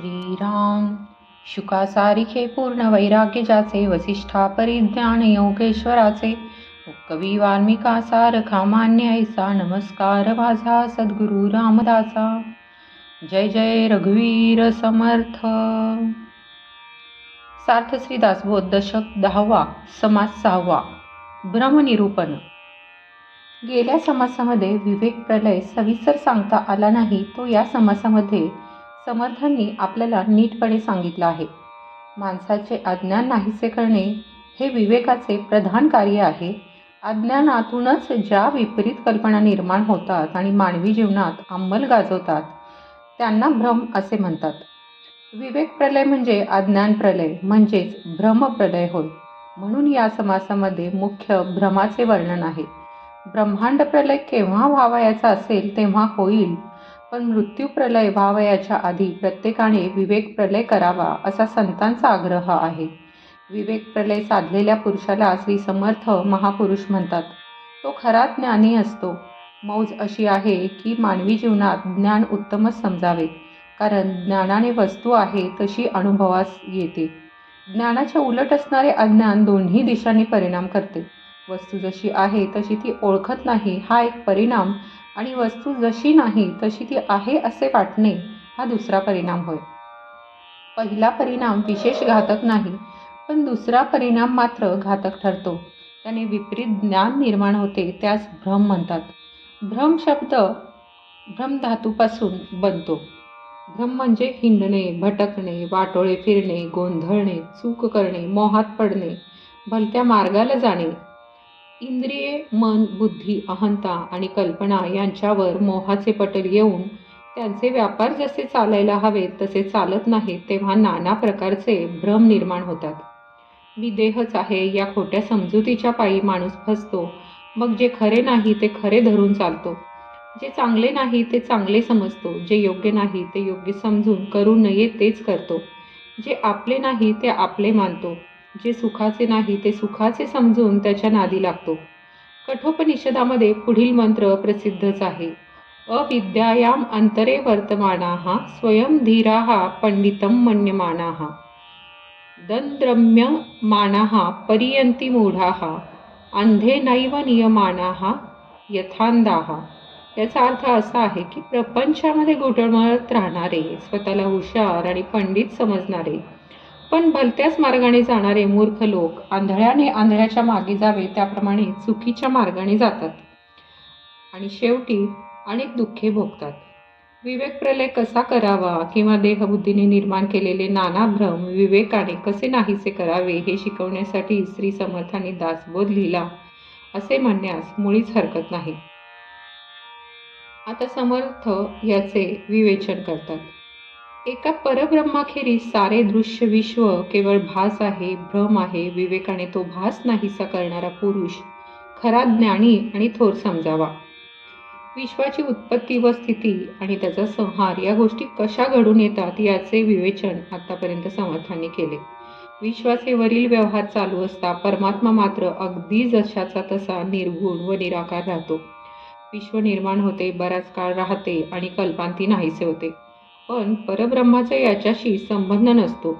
श्रीराम। शुकासारिखे पूर्ण वैराग्य ज्याचे वसिष्ठा परिज्ञान योगेश्वराचे कवी वाल्मिका सारखा मान्य ऐसा नमस्कार माझा सद्गुरु रामदासा। जय जय रघुवीर समर्थ। सार्थ श्रीदास बोध दशक दहावा समास सहावा ब्रह्मनिरूपण। गेल्या समासामध्ये विवेक प्रलय सविस्तर सांगता आला नाही तो या समासामध्ये समर्थांनी आपल्याला नीटपणे सांगितलं आहे. माणसाचे अज्ञान नाहीसे करणे हे विवेकाचे प्रधान कार्य आहे. अज्ञानातूनच ज्या विपरीत कल्पना निर्माण होतात आणि मानवी जीवनात अंमल गाजवतात त्यांना भ्रम असे म्हणतात. विवेक प्रलय म्हणजे अज्ञान प्रलय म्हणजेच भ्रम प्रलय होय. म्हणून या समासामध्ये मुख्य भ्रमाचे वर्णन आहे. ब्रह्मांड प्रलय केव्हा व्हावयाचा असेल तेव्हा होईल पण मृत्यू प्रलय व्हावयाच्या आधी प्रत्येकाने विवेक प्रलय करावा असा संतांचा आग्रह आहे. विवेक प्रलय साधलेल्या पुरुषाला श्री समर्थ महापुरुष म्हणतात. तो खरा ज्ञानी असतो. मौज अशी आहे की मानवी जीवनात ज्ञान उत्तमच समजावे. कारण ज्ञानाने वस्तू आहे तशी अनुभवास येते. ज्ञानाच्या उलट असणारे अज्ञान दोन्ही दिशांनी परिणाम करते. वस्तू जशी आहे तशी ती ओळखत नाही हा एक परिणाम आणि वस्तू जशी नाही तशी ती आहे असे वाटणे हा दुसरा परिणाम होय. पहिला परिणाम विशेष घातक नाही पण दुसरा परिणाम मात्र घातक ठरतो. त्याने विपरीत ज्ञान निर्माण होते त्यास भ्रम म्हणतात. भ्रम शब्द भ्रमधातूपासून बनतो. भ्रम म्हणजे हिंडणे भटकणे वाटोळे फिरणे गोंधळणे चूक करणे मोहात पडणे भलत्या मार्गाला जाणे इंद्रिये मन बुद्धी अहंता आणि कल्पना यांच्यावर मोहाचे पटल येऊन त्यांचे व्यापार जसे चालायला हवेत तसे चालत नाहीत तेव्हा नाना प्रकारचे भ्रम निर्माण होतात. मी देहच आहे या खोट्या समजुतीच्या पायी माणूस फसतो. मग जे खरे नाही ते खरे धरून चालतो. जे चांगले नाही ते चांगले समजतो. जे योग्य नाही ते योग्य समजून करू नये तेच करतो. जे आपले नाही ते आपले मानतो. जे सुखाचे नाही ते सुखाचे समजून त्याच्या नादी लागतो. कठोपनिषदामध्ये पुढील मंत्र प्रसिद्धच आहे. अविद्यायाम अंतरे वर्तमाना स्वयं धीरा पंडितम मन्यमाना दंद्रम्य माना मूढा अंधे नैव नियमाना यथांदाहा याचा अर्थ असा आहे की प्रपंचामध्ये घुटमळत राहणारे स्वतःला हुशार आणि पंडित समजणारे पण भलत्याच मार्गाने जाणारे मूर्ख लोक आंधळ्याने आंधळ्याच्या मागे जावे त्याप्रमाणे चुकीच्या मार्गाने जातात. आणि शेवटी अनेक दुःखे भोगतात. विवेक प्रलय कसा करावा किंवा देहबुद्धीने निर्माण केलेले नाना भ्रम विवेकाने कसे नाहीसे करावे हे शिकवण्यासाठी श्री समर्थांनी दासबोध लिहिला असे म्हणण्यास मुळीच हरकत नाही. आता समर्थ याचे विवेचन करतात. एका परब्रह्माखेरीज सारे दृश्य विश्व केवळ भास आहे भ्रम आहे विवेकाने तो भास नाहीसा करणारा पुरुष खरा ज्ञानी आणि थोर समजावा. विश्वाची उत्पत्ती व स्थिती आणि त्याचा संहार या गोष्टी कशा घडून येतात याचे विवेचन आतापर्यंत समर्थांनी केले. विश्वाचे वरील व्यवहार चालू असता परमात्मा मात्र अगदी जशाचा तसा निर्गुण व निराकार राहतो. विश्व निर्माण होते बराच काळ राहते आणि कल्पांती नाहीसे होते. पण परब्रह्माचा याच्याशी संबंध नसतो.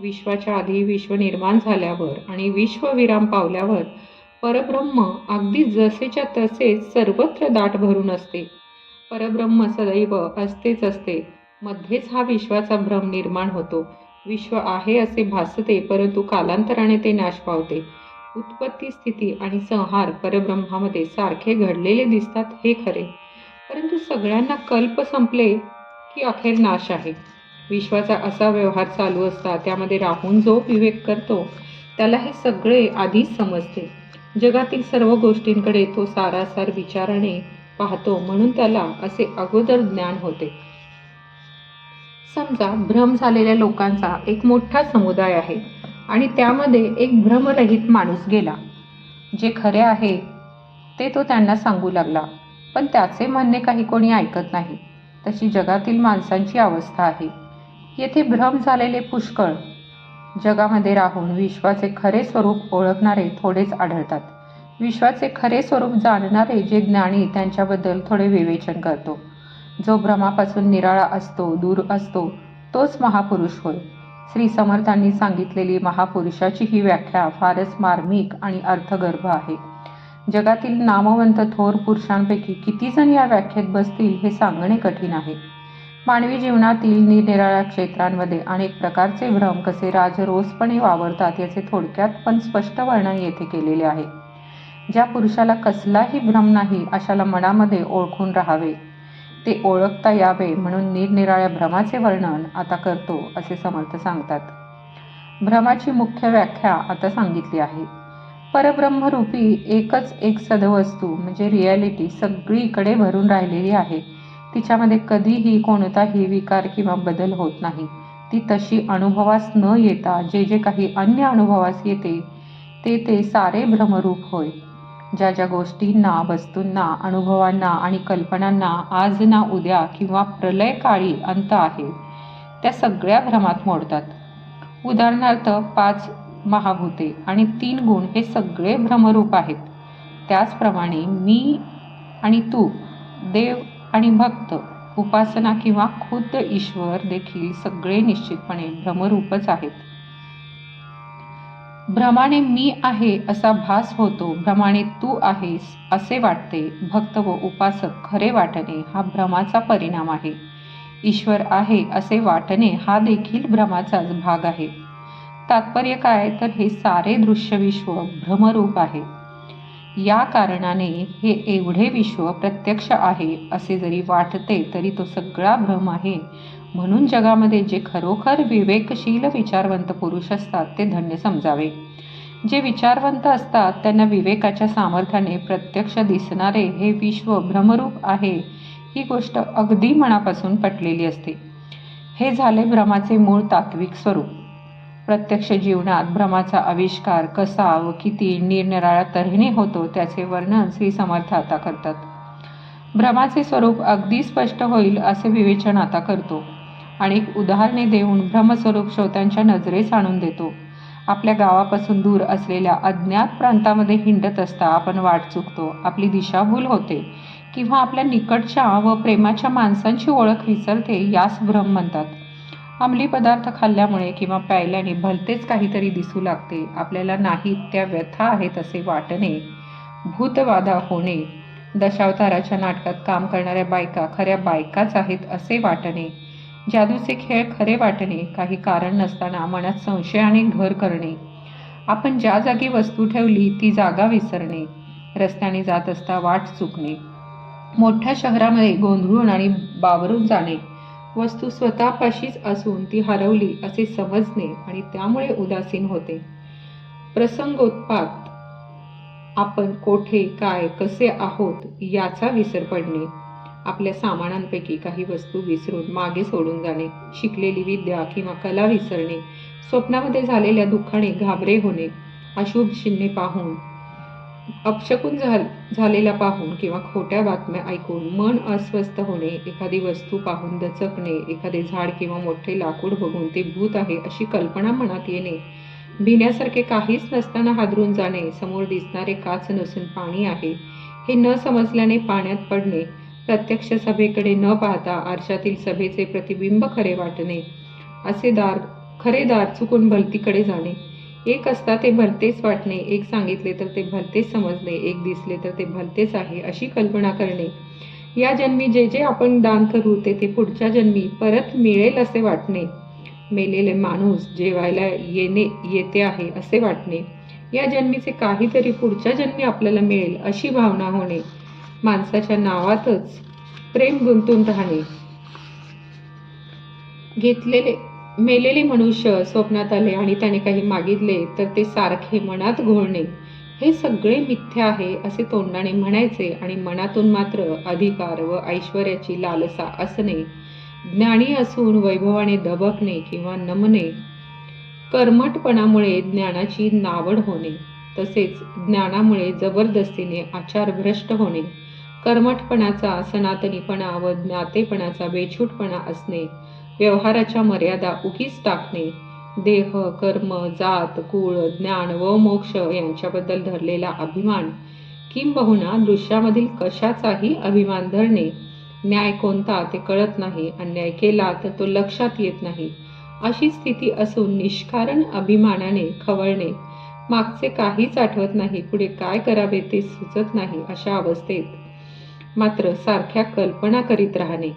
विश्वाच्या आधी विश्व निर्माण झाल्यावर आणि विश्वविराम पावल्यावर परब्रह्म अगदी जसेच्या तसेच सर्वत्र दाट भरून असते. परब्रह्म सदैव असतेच असते. मध्येच हा विश्वाचा भ्रम निर्माण होतो. विश्व आहे असे भासते परंतु कालांतराने ते नाश पावते. उत्पत्ती स्थिती आणि संहार परब्रह्मामध्ये सारखे घडलेले दिसतात हे खरे. परंतु सगळ्यांना कल्प संपले की अखेर नाश आहे. विश्वाचा असा व्यवहार चालू असता त्यामध्ये राहून जो विवेक करतो त्याला हे सगळे आधीच समजते. जगातील सर्व गोष्टींकडे तो सारासार विचाराने पाहतो म्हणून त्याला असे अगोदर ज्ञान होते. समजा भ्रम झालेल्या लोकांचा एक मोठा समुदाय आहे आणि त्यामध्ये एक भ्रमरहित माणूस गेला. जे खरे आहे ते तो त्यांना सांगू लागला पण त्याचे म्हणणे काही कोणी ऐकत नाही. तशी जगातील माणसांची अवस्था आहे. येथे भ्रम झालेले पुष्कळ. जगामध्ये राहून विश्वाचे खरे स्वरूप ओळखणारे थोडेच आढळतात. विश्वाचे खरे स्वरूप जाणणारे जे ज्ञानी त्यांच्याबद्दल थोडे विवेचन करतो. जो भ्रमापासून निराळा असतो दूर असतो तोच महापुरुष होय. श्री समर्थांनी सांगितलेली महापुरुषाची ही व्याख्या फारच मार्मिक आणि अर्थगर्भ आहे. जगातील नामवंत थोर पुरुषांपैकी किती जण या व्याख्येत बसतील हे सांगणे कठीण आहे. मानवी जीवनातील निरनिराळ्या क्षेत्रांमध्ये अनेक प्रकारचे भ्रम कसे राजरोसपणे वावरतात याचे थोडक्यात पण स्पष्ट वर्णन येथे केलेले आहे. ज्या पुरुषाला कसलाही भ्रम नाही अशाला मनामध्ये ओळखून राहावे. ते ओळखता यावे म्हणून निरनिराळ्या भ्रमाचे वर्णन आता करतो असे समर्थ सांगतात. भ्रमाची मुख्य व्याख्या आता सांगितली आहे. परब्रह्मरूपी एकच एक सदवस्तू म्हणजे रियालिटी सगळीकडे भरून राहिलेली आहे. तिच्यामध्ये कधीही कोणताही विकार किंवा बदल होत नाही. ती तशी अनुभवास न येता जे जे काही अन्य अनुभवास येते ते ते सारे भ्रमरूप होय. ज्या ज्या गोष्टींना वस्तूंना अनुभवांना आणि कल्पनांना आज ना उद्या किंवा प्रलयकाळी अंत आहे त्या सगळ्या भ्रमात मोडतात. उदाहरणार्थ पाच महाभूते आणि तीन गुण हे सगळे भ्रमरूप आहेत. त्याचप्रमाणे मी आणि तू देव आणि भक्त उपासना किंवा खुद्द ईश्वर देखील सगळे निश्चितपणे भ्रमरूपच आहेत. भ्रमाने मी आहे असा भास होतो भ्रमाने तू आहेस असे वाटते भक्त व उपासक खरे वाटणे हा भ्रमाचा परिणाम आहे. ईश्वर आहे असे वाटणे हा देखील भ्रमाचाच भाग आहे. तात्पर्य काय तर हे सारे दृश्य विश्व भ्रमरूप आहे. या कारणाने हे एवढे विश्व प्रत्यक्ष आहे असे जरी वाटते तरी तो सगळा भ्रम आहे. म्हणून जगामध्ये जे खरोखर विवेकशील विचारवंत पुरुष असतात ते धन्य समजावे. जे विचारवंत असतात त्यांना विवेकाच्या सामर्थ्याने प्रत्यक्ष दिसणारे हे विश्व भ्रमरूप आहे ही गोष्ट अगदी मनापासून पटलेली असते. हे झाले भ्रमाचे मूळ तात्विक स्वरूप. प्रत्यक्ष जीवनात भ्रमाचा आविष्कार कसा व किती निरनिराळ्या तऱ्हेने होतो त्याचे वर्णन श्री समर्थ आता करतात. भ्रमाचे स्वरूप अगदी स्पष्ट होईल असे विवेचन आता करतो. अनेक उदाहरणे देऊन भ्रमस्वरूप श्रोत्यांच्या नजरेस आणून देतो. आपल्या गावापासून दूर असलेल्या अज्ञात प्रांतामध्ये हिंडत असता आपण वाट चुकतो. आपली दिशाभूल होते. किंवा आपल्या निकटच्या व प्रेमाच्या माणसांची ओळख विसरते यास भ्रम म्हणतात. अंमली पदार्थ खाल्ल्यामुळे किंवा प्यायल्याने भलतेच काहीतरी दिसू लागते. आपल्याला नाही त्या व्यथा आहेत असे वाटणे भूतबाधा होणे दशावताराच्या नाटकात काम करणाऱ्या बायका खऱ्या बायकाच आहेत असे वाटणे जादूचे खेळ खरे वाटणे काही कारण नसताना मनात संशयाने घर करणे. आपण ज्या जागी वस्तू ठेवली ती जागा विसरणे रस्त्याने जात असता वाट चुकणे. मोठ्या शहरामध्ये गोंधळून आणि बावरून जाणे. वस्तू स्वतःपाशीच असून ती हरवली असे समजणे आणि त्यामुळे उदासीन होते. प्रसंगोत्पात आपण कोठे काय कसे आहोत याचा विसर पडणे. आपल्या सामानांपैकी काही वस्तू विसरून मागे सोडून जाणे शिकलेली विद्या किंवा कला विसरणे स्वप्नामध्ये झालेल्या दुःखाने घाबरे होणे अशुभ चिन्हे पाहून अपशकून झाल झालेला पाहून किंवा खोट्या बातम्या ऐकून मन अस्वस्थ होणे एखादी वस्तू पाहून दचकणे एखादे झाड किंवा मोठे लाकूड बघून ते भूत आहे अशी कल्पना मनात येणे. भिण्यासारखे काहीच नसताना हादरून जाणे समोर दिसणारे काच नसून पाणी आहे हे न समजल्याने पाण्यात पडणे प्रत्यक्ष सभेकडे न पाहता आरशातील सभेचे प्रतिबिंब खरे वाटणे असे दार खरे दार चुकून भलतीकडे जाणे. एक असता ते भलतेच वाटणे एक सांगितले तर ते भलतेच समजणे एक दिसले तर ते भलतेच आहे अशी कल्पना करणे. या जन्मी जे जे आपण दान करू ते ते पुढच्या जन्मी परत मिळेल असे वाटणे. मेलेले माणूस जेवायला येणे येते आहे असे वाटणे. या जन्मीचे काहीतरी पुढच्या जन्मी आपल्याला मिळेल अशी भावना होणे. माणसाच्या नावातच प्रेम गुंतून राहणे. घेतलेले मेलेले मनुष्य स्वप्नात आले आणि त्याने काही मागितले तर ते सारखे मनात घोळणे. हे सगळे मिथ्या आहे असे तोंडाने म्हणायचे आणि मनातून मात्र अधिकार व ऐश्वर्याची लालसा असणे ज्ञानी असून वैभवाने दबकणे किंवा नमणे कर्मटपणामुळे ज्ञानाची नावड होणे तसेच ज्ञानामुळे जबरदस्तीने आचार भ्रष्ट होणे कर्मठपणाचा सनातनीपणा व ज्ञातेपणाचा बेछूटपणा असणे व्यवहाराच्या मर्यादा उगीच टाकणे देह कर्म जात कुळ ज्ञान व मोक्ष यांच्याबद्दल धरलेला अभिमान किंबहुना दृश्यामधील कशाचाही अभिमान धरणे. न्याय कोणता ते कळत नाही. अन्याय केला तर तो लक्षात येत नाही. अशी स्थिती असून निष्कारण अभिमानाने खवळणे. मागचे काहीच आठवत नाही. पुढे काय करावे ते सुचत नाही अशा अवस्थेत. मात्र सारख्या कल्पना करीत राहणे.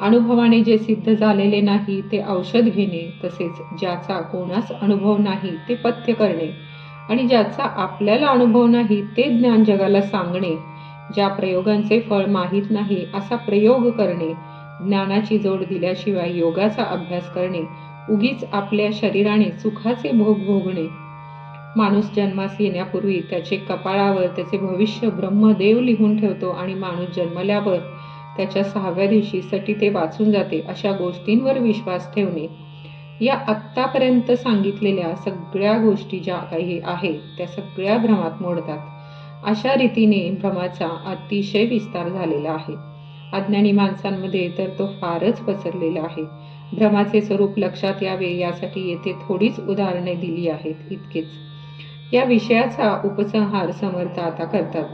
अनुभवाने जे सिद्ध झालेले नाही ते औषध घेणे तसेच ज्याचा कोणास अनुभव नाही ते पथ्य करणे. आणि ज्याचा आपल्याला अनुभव नाही ते ज्ञान जगाला सांगणे. ज्या प्रयोगांचे फळ माहीत नाही असा प्रयोग करणे. ज्ञानाची जोड दिल्याशिवाय योगाचा अभ्यास करणे. उगीच आपल्या शरीराने सुखाचे भोग भोगणे. माणूस जन्मास येण्यापूर्वी त्याचे कपाळावर त्याचे भविष्य ब्रह्मदेव लिहून ठेवतो आणि माणूस जन्मल्यावर त्याच्या सहाव्या दिवशी सटी ते वाचून जाते अशा गोष्टींवर विश्वास ठेवणे. या आत्तापर्यंत सांगितलेल्या सगळ्या गोष्टी ज्या काही आहेत त्या सगळ्या भ्रमात मोडतात. अशा रीतीने भ्रमाचा अतिशय विस्तार झालेला आहे. अज्ञानी माणसांमध्ये तर तो फारच पसरलेला आहे. भ्रमाचे स्वरूप लक्षात यावे यासाठी येथे थोडीच उदाहरणे दिली आहेत इतकेच. या विषयाचा उपसंहार समर्थ आता करतात.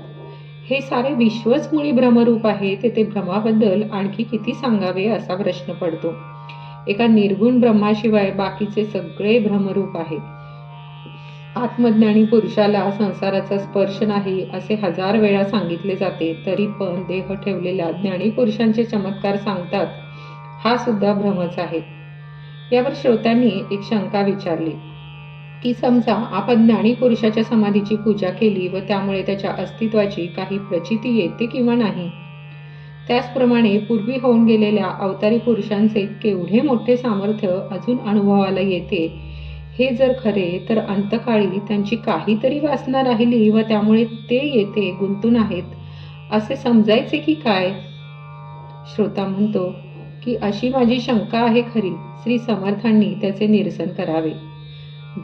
हे सारे विश्वच मुळी भ्रमरूप आहे तेथे भ्रमाबद्दल आणखी किती सांगावे असा प्रश्न पडतो. एका निर्गुण ब्रह्माशिवाय बाकीचे सगळे भ्रमरूप आहेत आत्मज्ञानी पुरुषाला संसाराचा स्पर्श नाही असे हजार वेळा सांगितले जाते तरी पण देह ठेवलेल्या ज्ञानी पुरुषांचे चमत्कार सांगतात हा सुद्धा भ्रमच आहे. यावर श्रोत्यांनी एक शंका विचारली. की समजा आपण ज्ञानी पुरुषाच्या समाधीची पूजा केली व त्यामुळे त्याच्या अस्तित्वाची काही प्रचिती येते किंवा नाही. त्याचप्रमाणे पूर्वी होऊन गेलेल्या अवतारी पुरुषांचे केवढे मोठे सामर्थ्य अजून अनुभवाला येते हे जर खरे तर अंतकाळी त्यांची काहीतरी वासना राहिली व त्यामुळे ते येथे गुंतून आहेत असे समजायचे की काय? श्रोता म्हणतो की अशी माझी शंका आहे खरी. श्री समर्थांनी त्याचे निरसन करावे.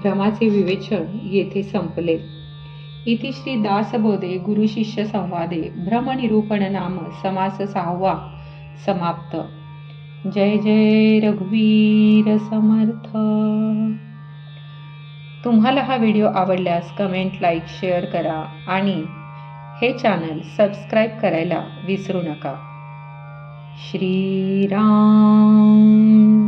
भ्रमाचे विवेचन येथे संपले. इति श्री दासबोधे गुरुशिष्य संवादे भ्रमनिरूपण नाम समास सहावा समाप्त. जय जय रघुवीर समर्थ. तुम्हाला हा व्हिडिओ आवडल्यास कमेंट लाईक शेअर करा आणि हे चॅनल सबस्क्राईब करायला विसरू नका. श्रीराम.